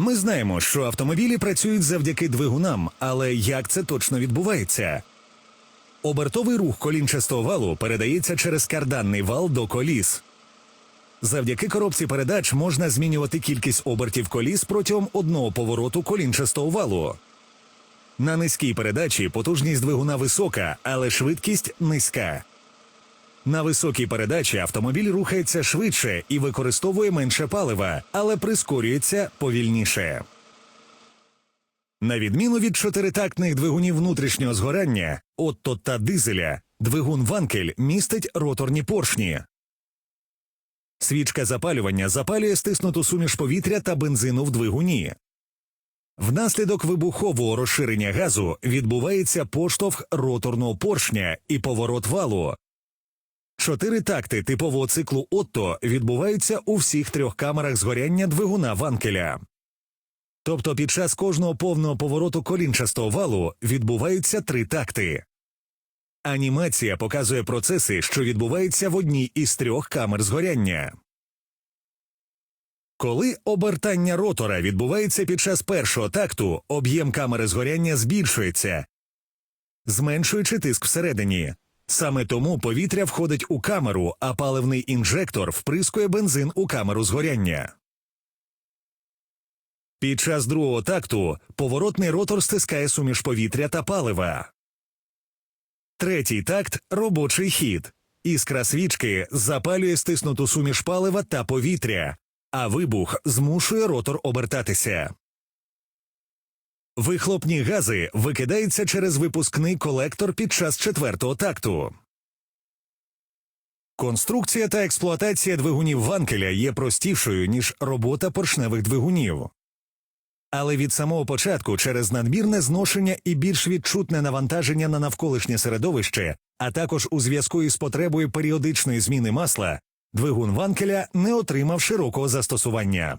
Ми знаємо, що автомобілі працюють завдяки двигунам, але як це точно відбувається? Обертовий рух колінчастого валу передається через карданний вал до коліс. Завдяки коробці передач можна змінювати кількість обертів коліс протягом одного повороту колінчастого валу. На низькій передачі потужність двигуна висока, але швидкість низька. На високій передачі автомобіль рухається швидше і використовує менше палива, але прискорюється повільніше. На відміну від чотиритактних двигунів внутрішнього згорання, Отто та дизеля, двигун Ванкель містить роторні поршні. Свічка запалювання запалює стиснуту суміш повітря та бензину в двигуні. Внаслідок вибухового розширення газу відбувається поштовх роторного поршня і поворот валу. Чотири такти типового циклу Отто відбуваються у всіх трьох камерах згоряння двигуна Ванкеля. Тобто під час кожного повного повороту колінчастого валу відбуваються три такти. Анімація показує процеси, що відбуваються в одній із трьох камер згоряння. Коли обертання ротора відбувається під час першого такту, об'єм камери згоряння збільшується, зменшуючи тиск всередині. Саме тому повітря входить у камеру, а паливний інжектор вприскує бензин у камеру згоряння. Під час другого такту поворотний ротор стискає суміш повітря та палива. Третій такт робочий хід. Іскра свічки запалює стиснуту суміш палива та повітря, а вибух змушує ротор обертатися. Вихлопні гази викидаються через випускний колектор під час четвертого такту. Конструкція та експлуатація двигунів Ванкеля є простішою, ніж робота поршневих двигунів. Але від самого початку через надмірне зношення і більш відчутне навантаження на навколишнє середовище, а також у зв'язку із потребою періодичної зміни масла, двигун Ванкеля не отримав широкого застосування.